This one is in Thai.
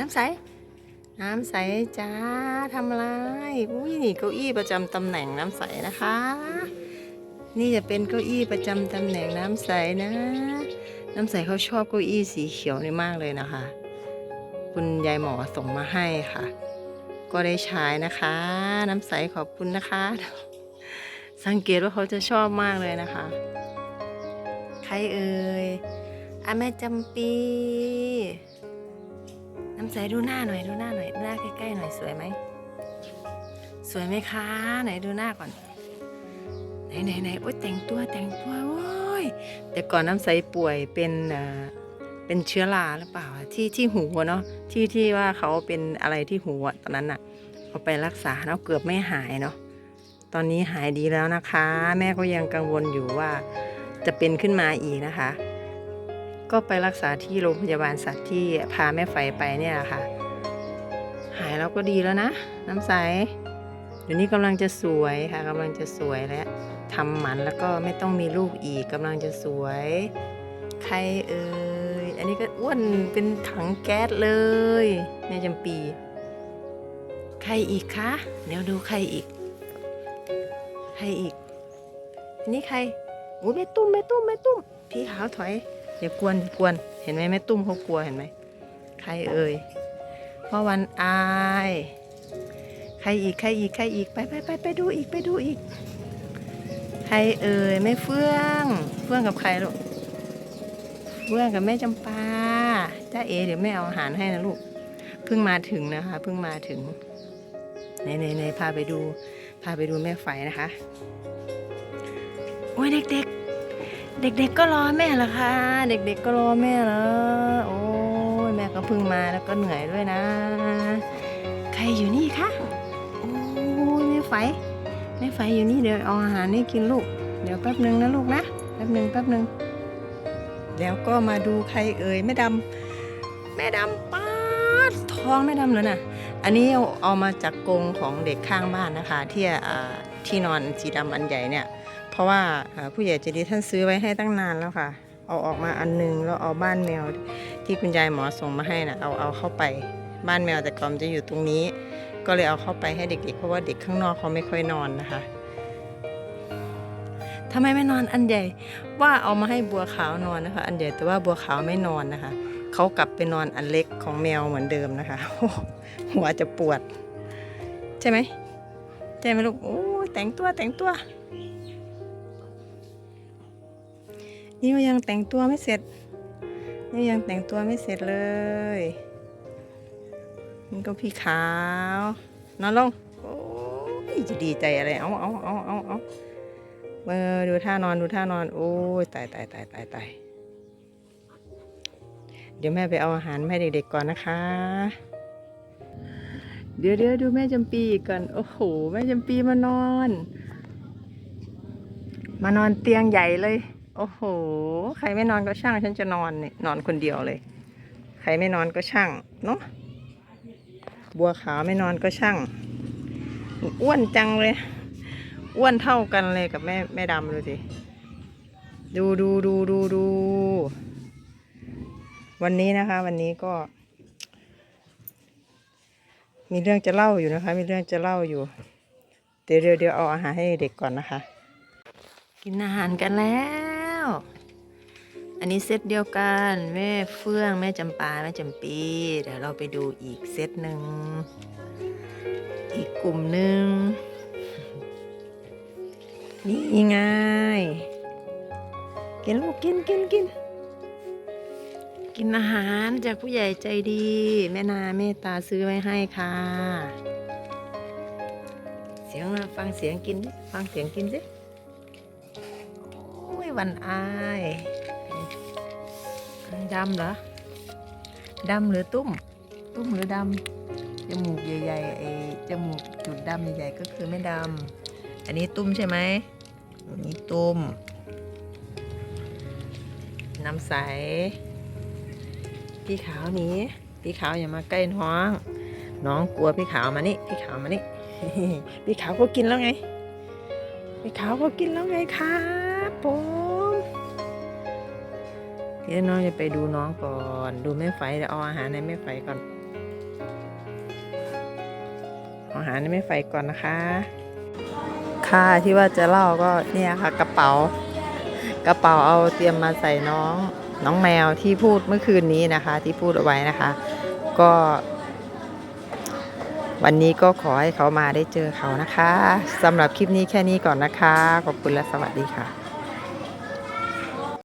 น้ำใส น้ำใสจ้าทำอะไรอุ้ยนี่เก้าอี้ประจำตำแหน่งน้ำใสนะคะ นี่จะเป็นเก้าอี้ประจำตำแหน่งน้ำใสนะ น้ำใสเขาชอบเก้าอี้สีเขียวนี่มากเลยนะคะ คุณยายหมอส่งมาให้ค่ะ ก็ได้ใช้นะคะ น้ำใสขอบคุณนะคะ สังเกตว่าเขาจะชอบมากเลยนะคะ ใครเอ่ยอาแม่จำปี น้ำใสดูหน้าหน่อยดูหน้าหน่อยหน้าใกล้ๆหน่อยสวยไหมสวยไหมคะไหนดูหน้าก่อน ไหนไหนไหนโอ๊ยแต่งตัวแต่งตัวโอ้ยแต่ก่อนน้ำใสป่วยเป็นเป็นเชื้อราหรือเปล่าที่ที่หูเนาะที่ที่ว่าเขาเป็นอะไรที่หูตอนนั้นอะเอาไปรักษาเนาะเกือบไม่หายเนาะตอนนี้หายดีแล้วนะคะ แม่ก็ยังกังวลอยู่ว่าจะเป็นขึ้นมาอีกนะคะ ก็ไปรักษาที่โรงพยาบาลสัตว์ที่พาแม่ไฟไปเนี่ยค่ะ หายแล้วก็ดีแล้วนะ น้ำใสเดี๋ยวนี้กำลังจะสวยค่ะกำลังจะสวยแล้วทำหมันแล้วก็ไม่ต้องมีลูกอีกกำลังจะสวย ใครเอ่ยอันนี้ก็อ้วนเป็นถังแก๊สเลยแม่จำปี ใครอีกคะเดี๋ยวดูใครอีก ใครอีก อันนี้ใครโอ้แม่ตุ้มแม่ตุ้มแม่ตุ้มพี่ขาวถอย อย่ากวนกวนเห็นไหมแม่ตุ้มเขากลัวเห็นไหมใครเอ่ยพ่อวันอายใครอีกใครอีกใครอีกไปไปไปไปดูอีกไปดูอีก ใครเอ่ยแม่เฟื่อง เฟื่องกับใครลูกเฟื่องกับแม่จำปาจ้าเอเดี๋ยวแม่เอาอาหารให้นะลูกเพิ่งมาถึงนะคะเพิ่งมาถึงไหนไหนไหนพาไปดู พาไปดูแม่ไฟนะคะโอ้ยเด็กๆ เด็กๆก็รอแม่เหรอคะ เด็กๆก็รอแม่เหรอโอ้ยแม่ก็เพิ่งมาแล้วก็เหนื่อยด้วยนะ ใครอยู่นี่คะ โอ้ยแม่ไฟแม่ไฟอยู่นี่เดี๋ยวเอาอาหารให้กินลูก เดี๋ยวแป๊บหนึ่งนะลูกนะ แป๊บหนึ่งแป๊บหนึ่งแล้วก็มาดูใครเอ่ยแม่ดำแม่ดำป้าดท้องแม่ดำเลยน่ะ อันนี้เอาเอามาจากกรงของเด็กข้างบ้านนะคะ ที่ที่นอนสีดำอันใหญ่เนี่ย ราะว่าผู้ใหญ่ใจดีท่านซื้อไว้ให้ตั้งนานแล้วค่ะ เอาออกมาอันหนึงแล้วเอาบ้านแมวที่คุณยายหมอส่งมาให้นะเอาเอาเข้าไปบ้านแมวแต่ก่อนจะอยู่ตรงนี้ ก็เลยเอาเข้าไปให้เด็กๆ เพราะว่าเด็กข้างนอกเขาไม่ค่อยนอนนะคะทำไมไม่นอนอันใหญ่ ว่าเอามาให้บัวขาวนอนนะคะ อันใหญ่แต่ว่าบัวขาวไม่นอนนะคะเขากลับไปนอนอันเล็กของแมวเหมือนเดิมนะคะหัวจะปวด ใช่ไหมใช่ไหมลูกโอ้แต่งตัวแต่งตัว นี่ยังแต่งตัวไม่เสร็จ นี่ยังแต่งตัวไม่เสร็จเลยนี่ก็พี่ขาว นอนลง โอ้ยจะดีใจอะไร เอาเอาเอาเอาเอาเออดูท่านอนดูท่านอน โอ้ยตายตายตายตายตายเดี๋ยวแม่ไปเอาอาหารมาให้เด็กๆก่อนนะคะ เดี๋ยวเดี๋ยวดูแม่จำปีก่อน โอ้โห แม่จำปีมานอน มานอนเตียงใหญ่เลย โอ้โห ใครไม่นอนก็ช่าง ฉันจะนอนเนี่ยนอนคนเดียวเลย ใครไม่นอนก็ช่าง เนาะ บัวขาวไม่นอนก็ช่าง อ้วนจังเลย อ้วนเท่ากันเลยกับแม่แม่ดำดูสิ ดูดูดูดูดู วันนี้นะคะ วันนี้ก็ มีเรื่องจะเล่าอยู่นะคะ มีเรื่องจะเล่าอยู่ เดี๋ยวเดี๋ยวเดี๋ยวเอาอาหารให้เด็กก่อนนะคะ กินอาหารกันแล้ว อันนี้เซตเดียวกันแม่เฟื่องแม่จำปาแม่จำปี เดี๋ยวเราไปดูอีกเซตหนึ่ง อีกกลุ่มหนึ่งนี่ไงกินลูกกินกินกินกินอาหารจากผู้ใหญ่ใจดี แม่นาเมตตาซื้อไว้ให้ค่ะ เสียงมาฟังเสียงกินดิฟังเสียงกินสิ ยวันอายดำเหรอ ดำหรือตุ้ม ตุ้มหรือดำ จมูกใหญ่ๆไอ้จมูกจุดดำใหญ่ๆก็คือไม่ดำ อันนี้ตุ้มใช่ไหมอันนี้ตุ้ม น้ำใส พี่ขาวหนี้พี่ขาวอย่ามาใกล้น้อง น้องกลัวพี่ขาวมานี่ พี่ขาวมานี่ พี่ขาวก็กินแล้วไง พี่ขาวก็กินแล้วไงครับ ผมพี่เดี๋ยวน้องจะไปดูน้องก่อน ดูแม่ไฟเดี๋ยวเอาอาหารในแม่ไฟก่อนเอาอาหารในแม่ไฟก่อนนะคะ ค่ะที่ว่าจะเล่าก็เนี่ยค่ะ กระเป๋า กระเป๋าเอาเตรียมมาใส่น้อง น้องแมวที่พูดเมื่อคืนนี้นะคะ ที่พูดเอาไว้นะคะ ก็ วันนี้ก็ขอให้เขามาได้เจอเขานะคะสำหรับคลิปนี้แค่นี้ก่อนนะคะ ขอบคุณและสวัสดีค่ะ